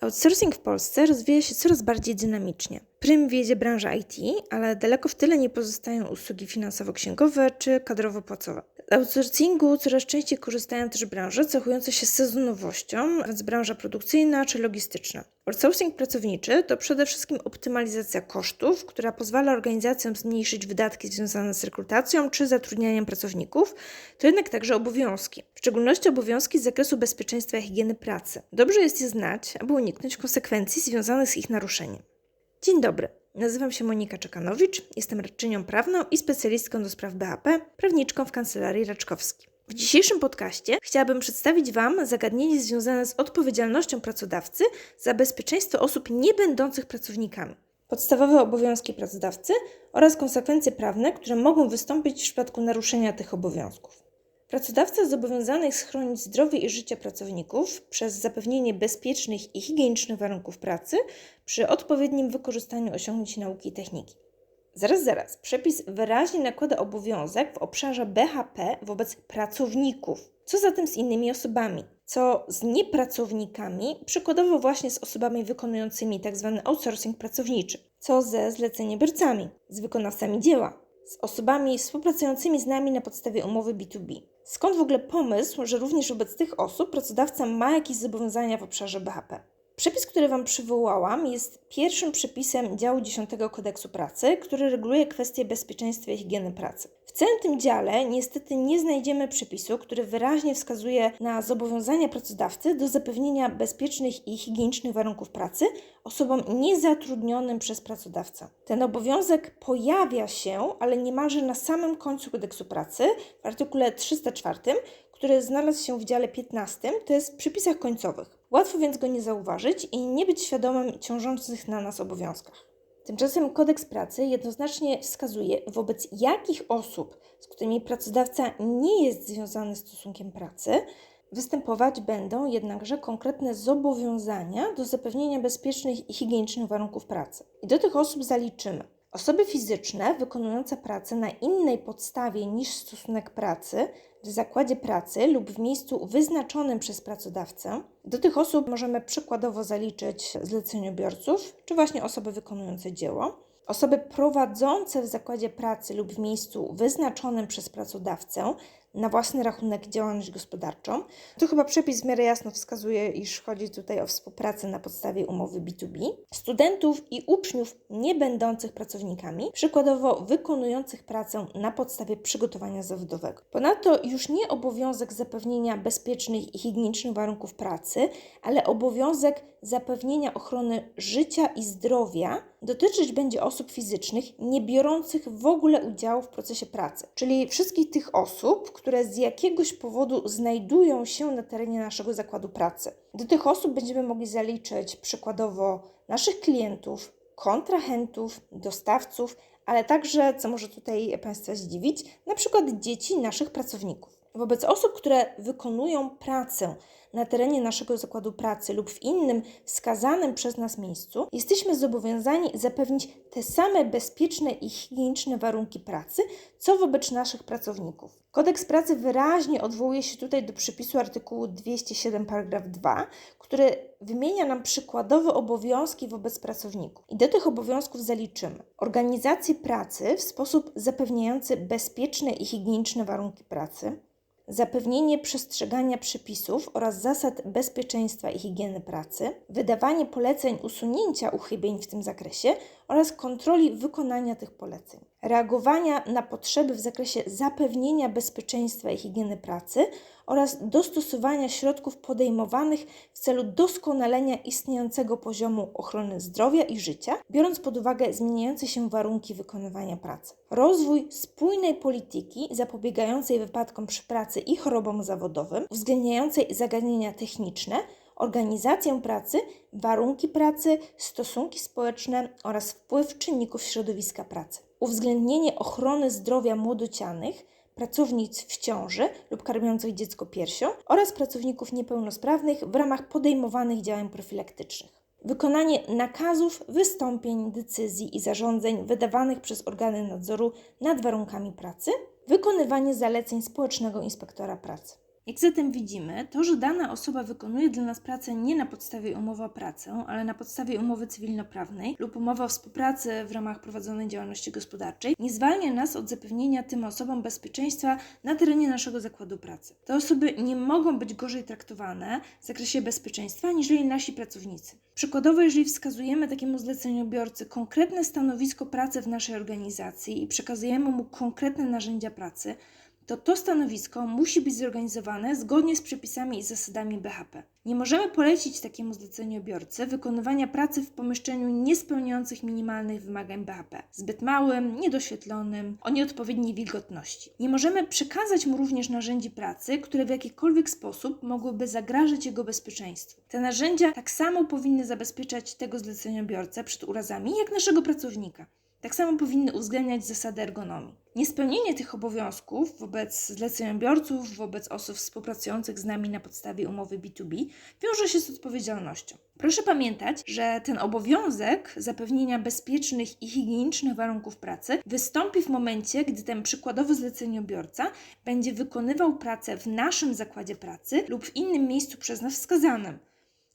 Outsourcing w Polsce rozwija się coraz bardziej dynamicznie. Prym wiedzie branża IT, ale daleko w tyle nie pozostają usługi finansowo-księgowe czy kadrowo-płacowe. Z outsourcingu coraz częściej korzystają też branże cechujące się sezonowością, więc branża produkcyjna czy logistyczna. Outsourcing pracowniczy to przede wszystkim optymalizacja kosztów, która pozwala organizacjom zmniejszyć wydatki związane z rekrutacją czy zatrudnianiem pracowników, to jednak także obowiązki, w szczególności obowiązki z zakresu bezpieczeństwa i higieny pracy. Dobrze jest je znać, aby uniknąć konsekwencji związanych z ich naruszeniem. Dzień dobry. Nazywam się Monika Czekanowicz, jestem radczynią prawną i specjalistką do spraw BHP, prawniczką w kancelarii Raczkowski. W dzisiejszym podcaście chciałabym przedstawić Wam zagadnienie związane z odpowiedzialnością pracodawcy za bezpieczeństwo osób niebędących pracownikami, podstawowe obowiązki pracodawcy oraz konsekwencje prawne, które mogą wystąpić w przypadku naruszenia tych obowiązków. Pracodawca zobowiązany jest chronić zdrowie i życie pracowników przez zapewnienie bezpiecznych i higienicznych warunków pracy przy odpowiednim wykorzystaniu osiągnięć nauki i techniki. Zaraz, zaraz. Przepis wyraźnie nakłada obowiązek w obszarze BHP wobec pracowników. Co zatem z innymi osobami? Co z niepracownikami, przykładowo właśnie z osobami wykonującymi tzw. outsourcing pracowniczy? Co ze zleceniobiorcami, z wykonawcami dzieła, z osobami współpracującymi z nami na podstawie umowy B2B? Skąd w ogóle pomysł, że również wobec tych osób pracodawca ma jakieś zobowiązania w obszarze BHP? Przepis, który Wam przywołałam, jest pierwszym przepisem działu 10 kodeksu pracy, który reguluje kwestie bezpieczeństwa i higieny pracy. W całym tym dziale niestety nie znajdziemy przepisu, który wyraźnie wskazuje na zobowiązania pracodawcy do zapewnienia bezpiecznych i higienicznych warunków pracy osobom niezatrudnionym przez pracodawcę. Ten obowiązek pojawia się, ale niemalże na samym końcu kodeksu pracy w artykule 304, który znalazł się w dziale 15, to jest w przepisach końcowych. Łatwo więc go nie zauważyć i nie być świadomym ciążących na nas obowiązkach. Tymczasem kodeks pracy jednoznacznie wskazuje, wobec jakich osób, z którymi pracodawca nie jest związany stosunkiem pracy, występować będą jednakże konkretne zobowiązania do zapewnienia bezpiecznych i higienicznych warunków pracy. I do tych osób zaliczymy Osoby fizyczne wykonujące pracę na innej podstawie niż stosunek pracy w zakładzie pracy lub w miejscu wyznaczonym przez pracodawcę. Do tych osób możemy przykładowo zaliczyć zleceniobiorców czy właśnie osoby wykonujące dzieło. Osoby prowadzące w zakładzie pracy lub w miejscu wyznaczonym przez pracodawcę na własny rachunek działalność gospodarczą. Tu chyba przepis w miarę jasno wskazuje, iż chodzi tutaj o współpracę na podstawie umowy B2B. Studentów i uczniów nie będących pracownikami, przykładowo wykonujących pracę na podstawie przygotowania zawodowego. Ponadto już nie obowiązek zapewnienia bezpiecznych i higienicznych warunków pracy, ale obowiązek zapewnienia ochrony życia i zdrowia dotyczyć będzie osób fizycznych nie biorących w ogóle udziału w procesie pracy, czyli wszystkich tych osób, które z jakiegoś powodu znajdują się na terenie naszego zakładu pracy. Do tych osób będziemy mogli zaliczyć przykładowo naszych klientów, kontrahentów, dostawców, ale także, co może tutaj Państwa zdziwić, na przykład dzieci naszych pracowników. Wobec osób, które wykonują pracę na terenie naszego zakładu pracy lub w innym wskazanym przez nas miejscu, jesteśmy zobowiązani zapewnić te same bezpieczne i higieniczne warunki pracy, co wobec naszych pracowników. Kodeks pracy wyraźnie odwołuje się tutaj do przepisu artykułu 207 paragraf 2, który wymienia nam przykładowe obowiązki wobec pracowników. I do tych obowiązków zaliczymy organizację pracy w sposób zapewniający bezpieczne i higieniczne warunki pracy, zapewnienie przestrzegania przepisów oraz zasad bezpieczeństwa i higieny pracy, wydawanie poleceń usunięcia uchybień w tym zakresie oraz kontroli wykonania tych poleceń, reagowania na potrzeby w zakresie zapewnienia bezpieczeństwa i higieny pracy oraz dostosowania środków podejmowanych w celu doskonalenia istniejącego poziomu ochrony zdrowia i życia, biorąc pod uwagę zmieniające się warunki wykonywania pracy. Rozwój spójnej polityki zapobiegającej wypadkom przy pracy i chorobom zawodowym, uwzględniającej zagadnienia techniczne, organizację pracy, warunki pracy, stosunki społeczne oraz wpływ czynników środowiska pracy. Uwzględnienie ochrony zdrowia młodocianych, pracownic w ciąży lub karmiących dziecko piersią oraz pracowników niepełnosprawnych w ramach podejmowanych działań profilaktycznych. Wykonanie nakazów, wystąpień, decyzji i zarządzeń wydawanych przez organy nadzoru nad warunkami pracy. Wykonywanie zaleceń społecznego inspektora pracy. Jak zatem widzimy, to, że dana osoba wykonuje dla nas pracę nie na podstawie umowy o pracę, ale na podstawie umowy cywilnoprawnej lub umowy o współpracy w ramach prowadzonej działalności gospodarczej, nie zwalnia nas od zapewnienia tym osobom bezpieczeństwa na terenie naszego zakładu pracy. Te osoby nie mogą być gorzej traktowane w zakresie bezpieczeństwa niżeli nasi pracownicy. Przykładowo, jeżeli wskazujemy takiemu zleceniobiorcy konkretne stanowisko pracy w naszej organizacji i przekazujemy mu konkretne narzędzia pracy, to to stanowisko musi być zorganizowane zgodnie z przepisami i zasadami BHP. Nie możemy polecić takiemu zleceniobiorcy wykonywania pracy w pomieszczeniu niespełniających minimalnych wymagań BHP, zbyt małym, niedoświetlonym, o nieodpowiedniej wilgotności. Nie możemy przekazać mu również narzędzi pracy, które w jakikolwiek sposób mogłyby zagrażać jego bezpieczeństwu. Te narzędzia tak samo powinny zabezpieczać tego zleceniobiorcę przed urazami, jak naszego pracownika. Tak samo powinny uwzględniać zasady ergonomii. Niespełnienie tych obowiązków wobec zleceniobiorców, wobec osób współpracujących z nami na podstawie umowy B2B wiąże się z odpowiedzialnością. Proszę pamiętać, że ten obowiązek zapewnienia bezpiecznych i higienicznych warunków pracy wystąpi w momencie, gdy ten przykładowy zleceniobiorca będzie wykonywał pracę w naszym zakładzie pracy lub w innym miejscu przez nas wskazanym.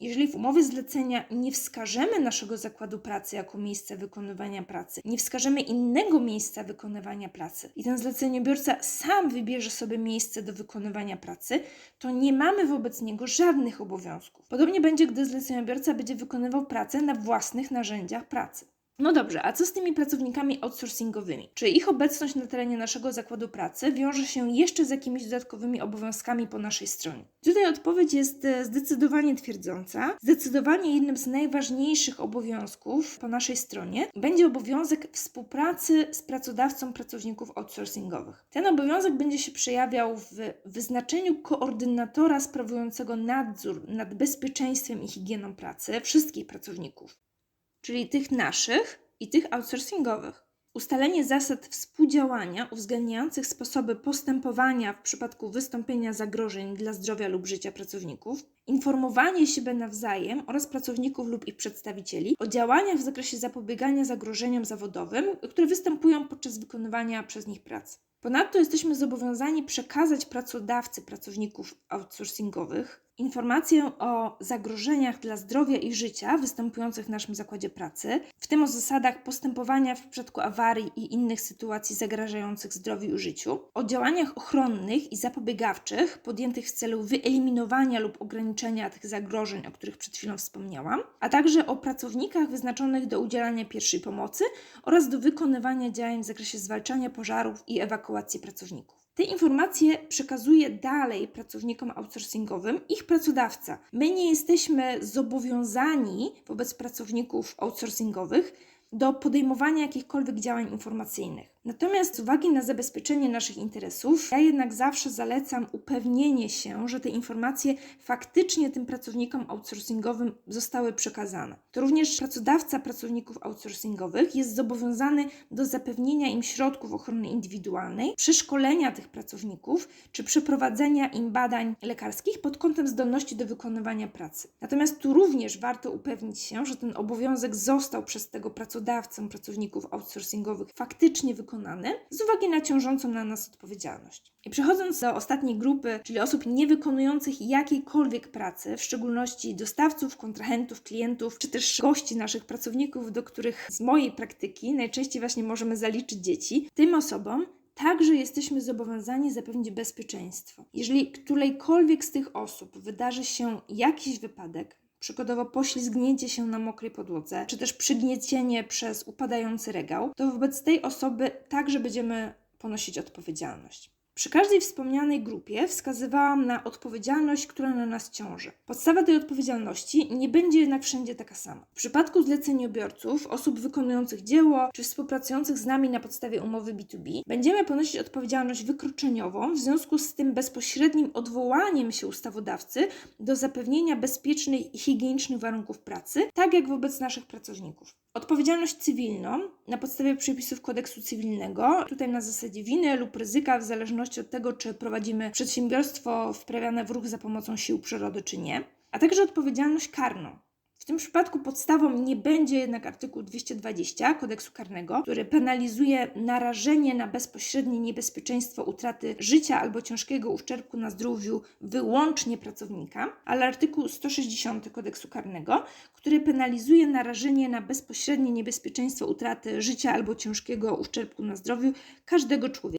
Jeżeli w umowie zlecenia nie wskażemy naszego zakładu pracy jako miejsca wykonywania pracy, nie wskażemy innego miejsca wykonywania pracy i ten zleceniobiorca sam wybierze sobie miejsce do wykonywania pracy, to nie mamy wobec niego żadnych obowiązków. Podobnie będzie, gdy zleceniobiorca będzie wykonywał pracę na własnych narzędziach pracy. No dobrze, a co z tymi pracownikami outsourcingowymi? Czy ich obecność na terenie naszego zakładu pracy wiąże się jeszcze z jakimiś dodatkowymi obowiązkami po naszej stronie? Tutaj odpowiedź jest e, zdecydowanie twierdząca. Zdecydowanie jednym z najważniejszych obowiązków po naszej stronie będzie obowiązek współpracy z pracodawcą pracowników outsourcingowych. Ten obowiązek będzie się przejawiał w wyznaczeniu koordynatora sprawującego nadzór nad bezpieczeństwem i higieną pracy wszystkich pracowników czyli tych naszych i tych outsourcingowych. Ustalenie zasad współdziałania uwzględniających sposoby postępowania w przypadku wystąpienia zagrożeń dla zdrowia lub życia pracowników, informowanie siebie nawzajem oraz pracowników lub ich przedstawicieli o działaniach w zakresie zapobiegania zagrożeniom zawodowym, które występują podczas wykonywania przez nich pracy. Ponadto jesteśmy zobowiązani przekazać pracodawcy pracowników outsourcingowych informację o zagrożeniach dla zdrowia i życia występujących w naszym zakładzie pracy, w tym o zasadach postępowania w przypadku awarii i innych sytuacji zagrażających zdrowiu i życiu, o działaniach ochronnych i zapobiegawczych podjętych w celu wyeliminowania lub ograniczenia tych zagrożeń, o których przed chwilą wspomniałam, a także o pracownikach wyznaczonych do udzielania pierwszej pomocy oraz do wykonywania działań w zakresie zwalczania pożarów i ewakuacji pracowników. Te informacje przekazuje dalej pracownikom outsourcingowym ich pracodawca. My nie jesteśmy zobowiązani wobec pracowników outsourcingowych do podejmowania jakichkolwiek działań informacyjnych. Natomiast z uwagi na zabezpieczenie naszych interesów, ja jednak zawsze zalecam upewnienie się, że te informacje faktycznie tym pracownikom outsourcingowym zostały przekazane. To również pracodawca pracowników outsourcingowych jest zobowiązany do zapewnienia im środków ochrony indywidualnej, przeszkolenia tych pracowników czy przeprowadzenia im badań lekarskich pod kątem zdolności do wykonywania pracy. Natomiast tu również warto upewnić się, że ten obowiązek został przez tego pracodawcę pracowników outsourcingowych faktycznie wykonany wykonany z uwagi na ciążącą na nas odpowiedzialność. I przechodząc do ostatniej grupy, czyli osób nie wykonujących jakiejkolwiek pracy, w szczególności dostawców, kontrahentów, klientów, czy też gości naszych pracowników, do których z mojej praktyki najczęściej właśnie możemy zaliczyć dzieci, tym osobom także jesteśmy zobowiązani zapewnić bezpieczeństwo. Jeżeli którejkolwiek z tych osób wydarzy się jakiś wypadek, przykładowo poślizgnięcie się na mokrej podłodze, czy też przygniecienie przez upadający regał, to wobec tej osoby także będziemy ponosić odpowiedzialność. Przy każdej wspomnianej grupie wskazywałam na odpowiedzialność, która na nas ciąży. Podstawa tej odpowiedzialności nie będzie jednak wszędzie taka sama. W przypadku zleceniobiorców, osób wykonujących dzieło czy współpracujących z nami na podstawie umowy B2B, będziemy ponosić odpowiedzialność wykroczeniową w związku z tym bezpośrednim odwołaniem się ustawodawcy do zapewnienia bezpiecznych i higienicznych warunków pracy, tak jak wobec naszych pracowników. Odpowiedzialność cywilną na podstawie przepisów kodeksu cywilnego, tutaj na zasadzie winy lub ryzyka, w zależności od tego, czy prowadzimy przedsiębiorstwo wprawiane w ruch za pomocą sił przyrody, czy nie, a także odpowiedzialność karną. W tym przypadku podstawą nie będzie jednak artykuł 220 kodeksu karnego, który penalizuje narażenie na bezpośrednie niebezpieczeństwo utraty życia albo ciężkiego uszczerbku na zdrowiu wyłącznie pracownika, ale artykuł 160 kodeksu karnego, który penalizuje narażenie na bezpośrednie niebezpieczeństwo utraty życia albo ciężkiego uszczerbku na zdrowiu każdego człowieka.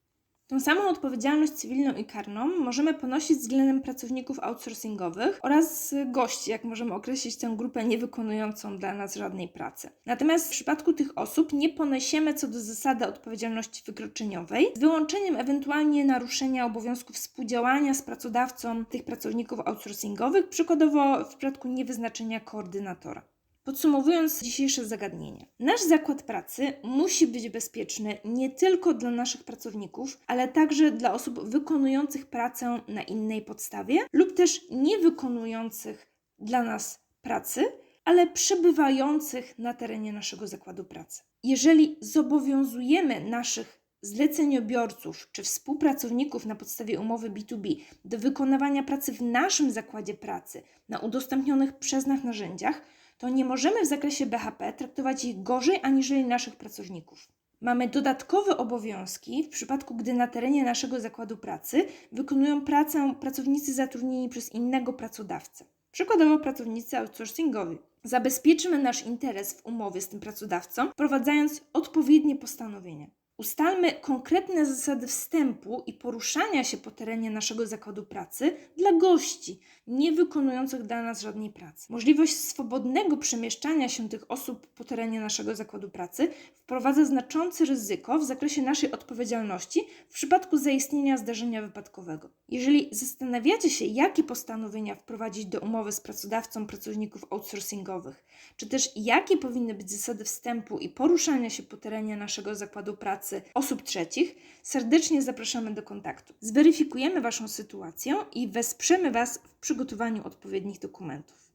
Tą samą odpowiedzialność cywilną i karną możemy ponosić względem pracowników outsourcingowych oraz gości, jak możemy określić tę grupę niewykonującą dla nas żadnej pracy. Natomiast w przypadku tych osób nie poniesiemy co do zasady odpowiedzialności wykroczeniowej, z wyłączeniem ewentualnie naruszenia obowiązku współdziałania z pracodawcą tych pracowników outsourcingowych, przykładowo w przypadku niewyznaczenia koordynatora. Podsumowując dzisiejsze zagadnienie, nasz zakład pracy musi być bezpieczny nie tylko dla naszych pracowników, ale także dla osób wykonujących pracę na innej podstawie lub też nie wykonujących dla nas pracy, ale przebywających na terenie naszego zakładu pracy. Jeżeli zobowiązujemy naszych zleceniobiorców czy współpracowników na podstawie umowy B2B do wykonywania pracy w naszym zakładzie pracy na udostępnionych przez nas narzędziach, to nie możemy w zakresie BHP traktować ich gorzej aniżeli naszych pracowników. Mamy dodatkowe obowiązki w przypadku, gdy na terenie naszego zakładu pracy wykonują pracę pracownicy zatrudnieni przez innego pracodawcę, przykładowo pracownicy outsourcingowi. Zabezpieczymy nasz interes w umowie z tym pracodawcą, wprowadzając odpowiednie postanowienia. Ustalmy konkretne zasady wstępu i poruszania się po terenie naszego zakładu pracy dla gości, nie wykonujących dla nas żadnej pracy. Możliwość swobodnego przemieszczania się tych osób po terenie naszego zakładu pracy wprowadza znaczące ryzyko w zakresie naszej odpowiedzialności w przypadku zaistnienia zdarzenia wypadkowego. Jeżeli zastanawiacie się, jakie postanowienia wprowadzić do umowy z pracodawcą pracowników outsourcingowych, czy też jakie powinny być zasady wstępu i poruszania się po terenie naszego zakładu pracy, osób trzecich, serdecznie zapraszamy do kontaktu. Zweryfikujemy Waszą sytuację i wesprzemy Was w przygotowaniu odpowiednich dokumentów.